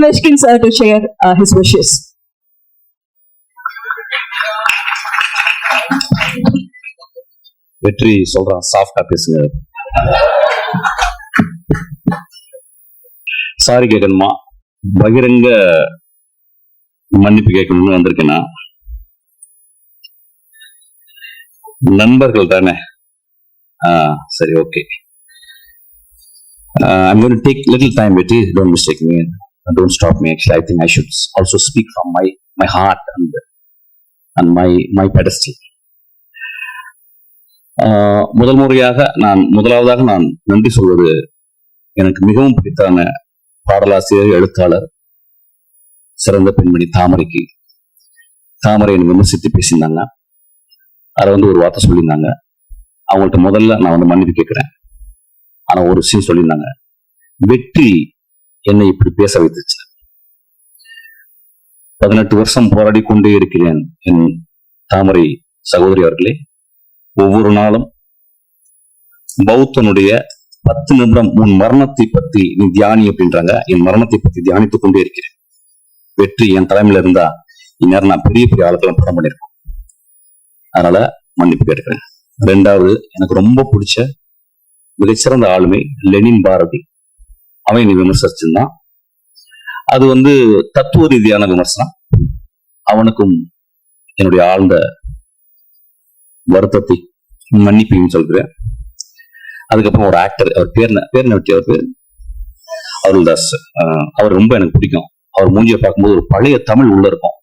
welcome Mishkin sir to share uh, his wishes. வெற்றி சொல்றான். சாஃப்டா பேசுங்க. சாரி கேட்கணுமா பகிரங்க மன்னிப்பு கேட்கணும்னு வந்திருக்கேனா? நண்பர்கள் தானே? ஆ சரி okay I'm going take little time Vetri. Don't mistake me don't stop me actually I think I should also speak from my my heart and and my my pedestal ah uh, முதல் முறையாக நான் முதலாவதாக நான் நன்றி சொல்வது எனக்கு மிகவும் பிடித்தான பாடலாசிரியர் எழுத்தாளர் சிறந்த பெண்மணி தாமரைக்கு. தாமரை என்னை விமர்சித்து பேசியிருந்தாங்க. அதை வந்து ஒரு வார்த்தை சொல்லியிருந்தாங்க. அவங்கள்ட்ட முதல்ல நான் வந்து மன்னிப்பு கேட்குறேன். ஆனால் ஒரு விஷயம் சொல்லியிருந்தாங்க. வெற்றி என்னை இப்படி பேச வைத்துச்சு. பதினெட்டு வருஷம் போராடி கொண்டே இருக்கிறேன் என் தாமரை சகோதரி அவர்களே. ஒவ்வொரு நாளும் பௌத்தனுடைய பத்து நிமிடம் உன் மரணத்தை பத்தி நீ தியானி அப்படின்றாங்க. என் மரணத்தை பத்தி தியானித்துக் கொண்டே இருக்கிறேன். வெற்றி என் தலைமையில இருந்தா இந்நேரம் நான் பெரிய பெரிய ஆளுக்கெல்லாம் படம் பண்ணியிருக்கோம் அதனால மன்னிப்பு கேட்கிறேன் ரெண்டாவது எனக்கு ரொம்ப பிடிச்ச மிகச்சிறந்த ஆளுமை லெனின் பாரதி. அவன் நீ விமர்சிச்சிருந்தான் அது வந்து தத்துவ ரீதியான விமர்சனம். அவனுக்கும் என்னுடைய ஆழ்ந்த வருத்தத்தை மன்னிப்பையும் சொல்கிறேன். அதுக்கப்புறம் ஒரு ஆக்டர் அவர் பேர் பேர் என்ன அவர் பேர்? அருள்தாஸ் ஆஹ் அவர் ரொம்ப எனக்கு பிடிக்கும். அவர் மூஞ்சியை பார்க்கும்போது ஒரு பழைய தமிழ் உள்ள இருக்கும்.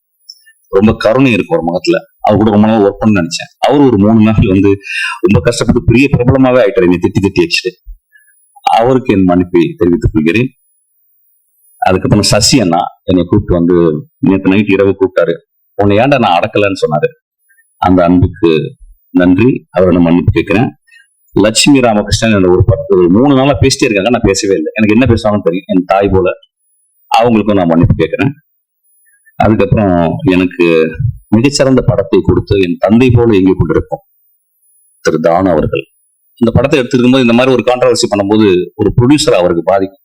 ரொம்ப கருணை இருக்கும் ஒரு முகத்துல. அவர் கூட ரொம்ப நாள் ஒர்க் பண்ண நினைச்சேன். அவர் ஒரு மூணு நாள் வந்து ரொம்ப கஷ்டப்பட்டு பெரிய பிரபலமாவே ஆயிட்டாரு. என்னை திட்டி திட்டி வச்சுட்டு அவருக்கு என் மன்னிப்பை தெரிவித்துக் கொள்கிறேன். அதுக்கப்புறம் சசி அண்ணா என்னை கூப்பிட்டு வந்து நேற்று நைட் இரவு கூப்பிட்டாரு. உன்னை ஏன்டா நான் அடக்கலன்னு சொன்னாரு. அந்த அன்புக்கு நன்றி. அவரை நான் மன்னிப்பு கேட்கிறேன். லட்சுமி ராமகிருஷ்ணன் என்ன ஒரு பத்து ஒரு மூணு நாளா பேசிட்டே இருக்காங்க. நான் பேசவே இல்லை. எனக்கு என்ன பேசுவாங்கன்னு தெரியும். என் தாய் போல அவங்களுக்கும் நான் மன்னிப்பு கேட்கிறேன். அதுக்கப்புறம் எனக்கு மிகச்சிறந்த படத்தை கொடுத்து என் தந்தை போல இயங்கி கொண்டிருக்கும் திரு தானு அவர்கள். இந்த படத்தை எடுத்திருக்கும் போது இந்த மாதிரி ஒரு கான்ட்ரவர்சி பண்ணும்போது ஒரு ப்ரொடியூசர் அவருக்கு பாதிக்கும்.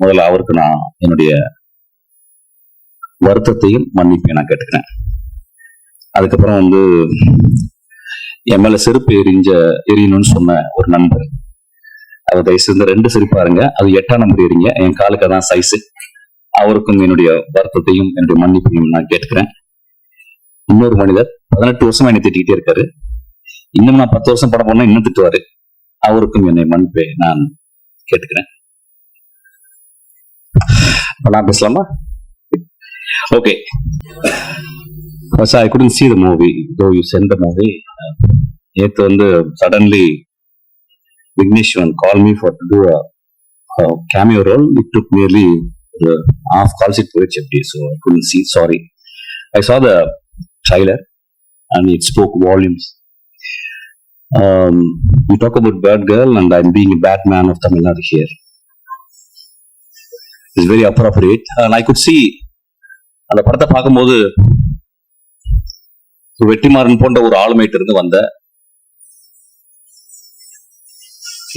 முதல்ல அவருக்கு நான் என்னுடைய வருத்தத்தையும் மன்னிப்பையும் நான் கேட்டுக்கிறேன். அதுக்கப்புறம் வந்து என் மேல செருப்பு எரிஞ்ச எரியணும்னு சொன்ன ஒரு நண்பர் அவர் தயவு செய்து ரெண்டு செருப்பாருங்க அது எட்டாம் நம்பர் எரிங்க. என் காலுக்கு அதான் சைஸு அவருக்கும் என்னுடைய வருத்தத்தையும் என்னுடைய மன்னிப்பையும் நான் கேட்டுக்கிறேன். இன்னொரு மனிதர் பதினெட்டு வருஷமா என்னை திட்டிக்கிட்டே இருக்காரு. இன்னும் நான் பத்து வருஷம் படம் போனா இன்னும் திட்டுவாரு. அவருக்கும் என்னை மன்னிப்பை நான் கேட்டுக்கிறேன். நான் பேசலாமா? Okay I couldn't see the movie though you sent the movie நேற்று வந்து suddenly Vigneshwaran call me for to do cameo role it took nearly ஒரு ஆஃப் கால்ஸ் இட் போயிடுச்சு அப்படி so I couldn't see sorry I saw the trailer and it spoke volumes um, you talk about bad girl and I'm being a bad man of Tamil Nadu here. It's very appropriate. And I could see அந்த படத்தை பார்க்கும்போது ஒரு வெற்றிமாறன் போன்ற ஒரு ஆளுமைட்டு இருந்து வந்த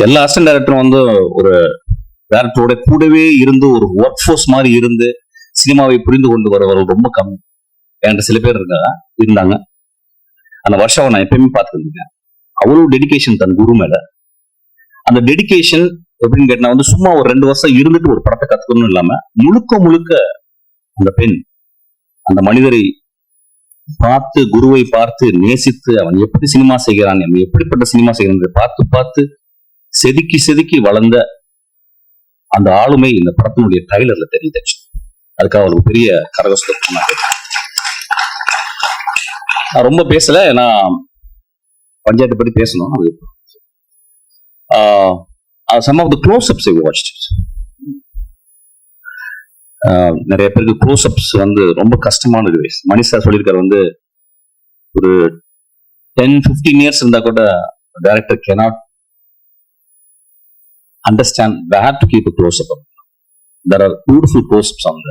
எல்லா assistant டைரக்டரும் வந்து ஒரு டேரக்டரோட கூடவே இருந்து ஒரு ஒர்க் ஃபோர்ஸ் மாதிரி இருந்து சினிமாவை புரிந்து கொண்டு வரவர்கள் ரொம்ப கம்மி. என்கிட்ட சில பேர் இருந்தாங்க இருந்தாங்க. அந்த வருஷம் நான் எப்பயுமே பார்த்துருந்தேன் அவ்வளவு டெடிக்கேஷன் தன் குரு மேல. அந்த டெடிக்கேஷன் எப்படின்னு கேட்டா வந்து சும்மா ஒரு ரெண்டு வருஷம் இருந்துட்டு ஒரு படத்தை கத்துக்கணும் இல்லாம முழுக்க முழுக்க அந்த பெண் அந்த மனிதரை பார்த்து குருவை பார்த்து நேசித்து அவன் எப்படி சினிமா செய்கிறான் அவன் எப்படிப்பட்ட சினிமா செய்கிறான் பார்த்து பார்த்து செதுக்கி செதுக்கி வளர்ந்த அந்த ஆளுமை இந்த படத்தினுடைய டைலர்ல தெரிஞ்சு அதுக்காக அவளுக்கு பெரிய கரகஸ்தம் நான் ரொம்ப பேசல ஏன்னா பஞ்சாயத்து பற்றி பேசணும். அது some of the close ups watch நிறைய பேருக்கு க்ளோஸ் அப்ஸ் வந்து ரொம்ப கஷ்டமானது. மணி சார் சொல்லியிருக்காரு வந்து ஒரு டென் ஃபிஃப்டீன் இயர்ஸ் இருந்தா கூட director cannot understand where to keep close up there are beautiful close ups அந்த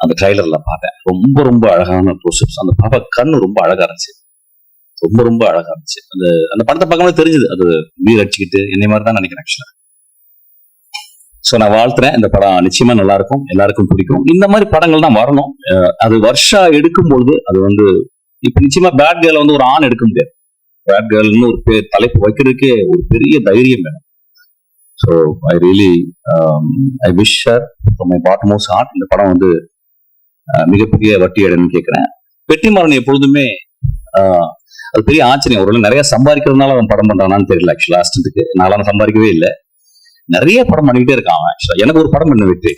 அந்த ட்ரைலர்ல பார்த்தேன். ரொம்ப ரொம்ப அழகான க்ளோஸ் அப்ஸ் அந்த பாப்பா கண்ணு ரொம்ப அழகா இருந்துச்சு. ரொம்ப ரொம்ப அழகா இருந்துச்சு. அந்த அந்த படத்தை பார்க்கும்போது தெரிஞ்சது. அது வீர் அடிச்சுக்கிட்டு என்னை மாதிரி தான் நினைக்கிறேன் ஆக்சுவலா ஸோ நான் வாழ்த்துறேன். இந்த படம் நிச்சயமா நல்லா இருக்கும் எல்லாருக்கும் பிடிக்கும். இந்த மாதிரி படங்கள் தான் வரணும். அது வருஷா எடுக்கும் பொழுது அது வந்து இப்ப நிச்சயமா பேட் கேர்ள் வந்து ஒரு ஆண் எடுக்க முடியாது. பேட் கேர்ள்னு ஒரு பேர் தலைப்பு வைக்கிறதுக்கே ஒரு பெரிய தைரியம் வேணும். So I really I wish my bottom bottommost heart இந்த படம் வந்து மிகப்பெரிய வட்டி இடம்னு கேட்கிறேன் வெற்றிமாறன் எப்பொழுதுமே அது பெரிய ஆச்சரியம். ஒரு நிறைய சம்பாதிக்கிறதுனால அவன் படம் பண்றானான்னு தெரியல ஆக்சுவலா அசிஸ்டன்ட்டுக்கு நானும் சம்பாதிக்கவே இல்லை. நிறைய படம் பண்ணிக்கிட்டே இருக்கான் ஆக்சுவலா எனக்கு ஒரு படம் பண்ண வெற்றி.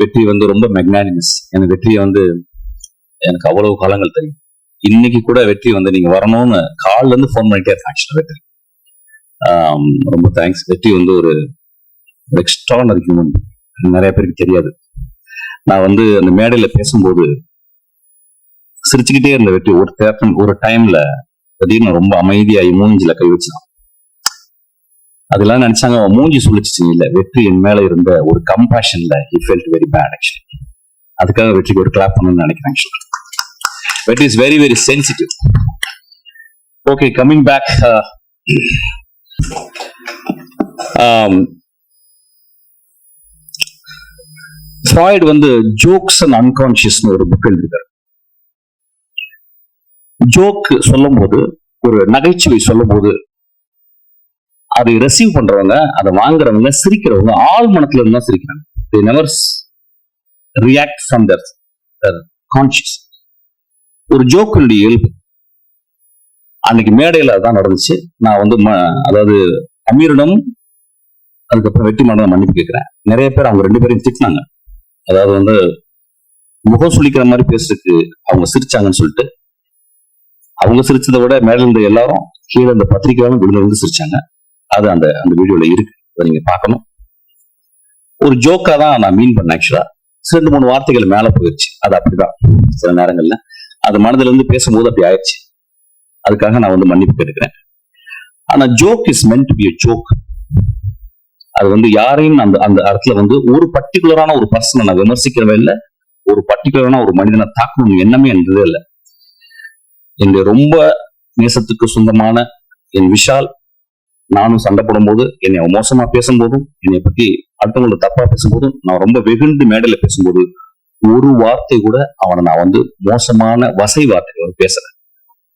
வெற்றி வந்து ரொம்ப மெக்னானிமஸ் எனக்கு வெற்றியை வந்து எனக்கு அவ்வளவு காலங்கள் தெரியும். இன்னைக்கு கூட வெற்றி வந்து நீங்க வரணும்னு கால்ல இருந்து ஃபோன் பண்ணிட்டே இருக்கேன் ஆக்சுவலா வெற்றி. ரொம்ப தேங்க்ஸ் வெற்றி வந்து ஒரு எக்ஸ்ட்ரானரி ஹியூமன் நிறைய பேருக்கு தெரியாது. நான் வந்து அந்த மேடையில பேசும்போது சிரிச்சுக்கிட்டே இருந்த வெற்றி. ஒரு தேப்பன் ஒரு டைம்ல திடீர்னு ரொம்ப அமைதியாகி மூஞ்சில கை வச்சான் அதெல்லாம் நினைச்சாங்க அவன் மூஞ்சி சொல்லிச்சு இல்ல. வெற்றி என் மேல இருந்த ஒரு கம்பேஷன்ல he felt very bad actually அதுக்காக வெற்றிக்கு ஒரு கிளாப் பண்ணணும்னு நினைக்கிறேன் actually Vetri is very very sensitive okay coming back Freud வந்து ஜோக்ஸ் அண்ட் அன்கான்சியஸ்னு ஒரு புக் எழுதியிருக்காரு. ஜோக் சொல்லும்போது ஒரு நகைச்சுவை சொல்லும்போது அதை ரிசீவ் பண்றவங்க அதை வாங்குறவங்க சிரிக்கிறவங்க ஆள் மனத்துல இருந்து தான் சிரிக்கிறாங்க. They never react from their conscious ஒரு ஜோக்குடைய இயல்பு. அன்னைக்கு மேடையில அதுதான் நடந்துச்சு. நான் வந்து ம- அதாவது அமீரிடம் அதுக்கப்புறம் வெற்றி மாடம் மன்னிப்பு கேட்கிறேன். நிறைய பேர் அவங்க ரெண்டு பேரையும் திட்டினாங்க. அதாவது வந்து முகம் சுழிக்கிற மாதிரி பேசுறதுக்கு அவங்க சிரிச்சாங்கன்னு சொல்லிட்டு அவங்க சிரிச்சதை விட மேல இருந்த எல்லாரும் கீழே அந்த பத்திரிக்கையாலும் விழுந்து விழுந்து சிரிச்சாங்க. அது அந்த அந்த வீடியோல இருக்கு. அதை நீங்க பார்க்கணும். ஒரு ஜோக்கா தான் நான் மீன் பண்ணேன் ஆக்சுவலா ரெண்டு மூணு வார்த்தைகள் மேல போயிடுச்சு அது அப்படிதான். சில நேரங்கள்ல. அது மனதுல இருந்து பேசும்போது அப்படி ஆயிடுச்சு. அதுக்காக நான் வந்து மன்னிப்பு கேட்டுக்கிறேன். ஆனா joke is meant to be joke அது வந்து யாரையும் அந்த அந்த இடத்துல வந்து ஒரு பர்டிகுலரான ஒரு பர்சனை நான் விமர்சிக்கிறவே இல்லை. ஒரு பர்டிகுலரான ஒரு மனிதனை தாக்கணும் எண்ணமே என்றதே இல்லை. என்னுடைய ரொம்ப நேசத்துக்கு சொந்தமான என் விஷால் நானும் சண்டை போடும்போது என்னை மோசமா பேசும்போதும் என்னை பத்தி அடுத்தவங்கள தப்பா பேசும்போதும் நான் ரொம்ப வெகுண்டு மேடையில பேசும்போது ஒரு வார்த்தை கூட அவனை நான் வந்து மோசமான வசை வார்த்தைகள் பேசுறேன்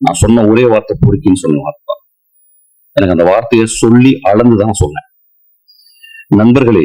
நான் சொன்ன ஒரே வார்த்தை பொறுக்கின்னு சொன்ன வார்த்தை. எனக்கு அந்த வார்த்தையை சொல்லி அளந்துதான் சொன்னேன். நண்பர்களே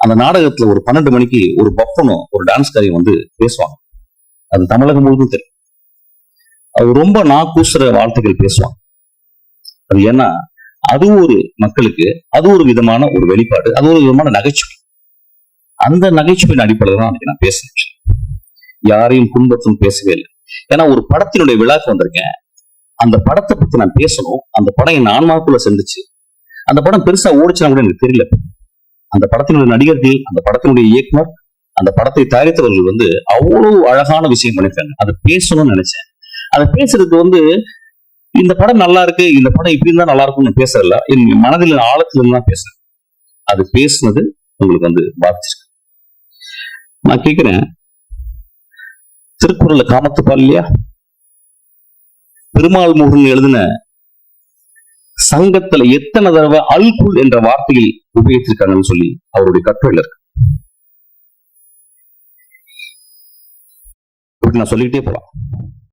அந்த நாடகத்துல ஒரு பன்னெண்டு மணிக்கு ஒரு பப்பனும் ஒரு டான்ஸ்காரியும் வந்து பேசுவாங்க. அது தமிழகம் முழுவதும் தெரியும். அது ரொம்ப நாக்கூசுற வார்த்தைகள் பேசுவாங்க. அது ஏன்னா அது ஒரு மக்களுக்கு அது ஒரு விதமான ஒரு வெளிப்பாடு அது ஒரு விதமான நகைச்சுவை. அந்த நகைச்சுவையின் அடிப்படையில் தான் அன்னைக்கு நான் பேசினேன் யாரையும் புண்பத்தும் பேசவே இல்லை. ஏன்னா ஒரு படத்தினுடைய விழாக்கு வந்திருக்கேன். அந்த படத்தை பத்தி நான் பேசணும். அந்த படம் என் ஆன்மாக்குள்ள சென்றுச்சு. அந்த படம் பெருசா ஓடிச்சுனா கூட எனக்கு தெரியல. அந்த படத்தினுடைய நடிகர்கள் அந்த படத்தினுடைய இயக்குனர் அந்த படத்தை தயாரித்தவர்கள் வந்து அவ்வளவு அழகான விஷயம் பண்ணிருக்காங்க அதை பேசணும்னு நினைச்சேன். அதை பேசுறதுக்கு வந்து இந்த படம் நல்லா இருக்கு இந்த படம் இப்படி இருந்தா நல்லா இருக்கும்னு பேசல என் மனதில் ஆழத்துல இருந்து தான் பேசுறேன். அது பேசுனது உங்களுக்கு வந்து பாதிச்சிருக்கு. நான் கேக்குறேன். திருக்குறள்ல காமத்துப்பால் இல்லையா? பெருமாள் முருகன் எழுதின சங்கத்துல எத்தனை தடவை அல்குல் என்ற வார்த்தையில் உபயோகிச்சிருக்காங்கன்னு சொல்லி அவருடைய கட்டுரையில் இருக்கு. இப்படி நான் சொல்லிக்கிட்டே போலாம்.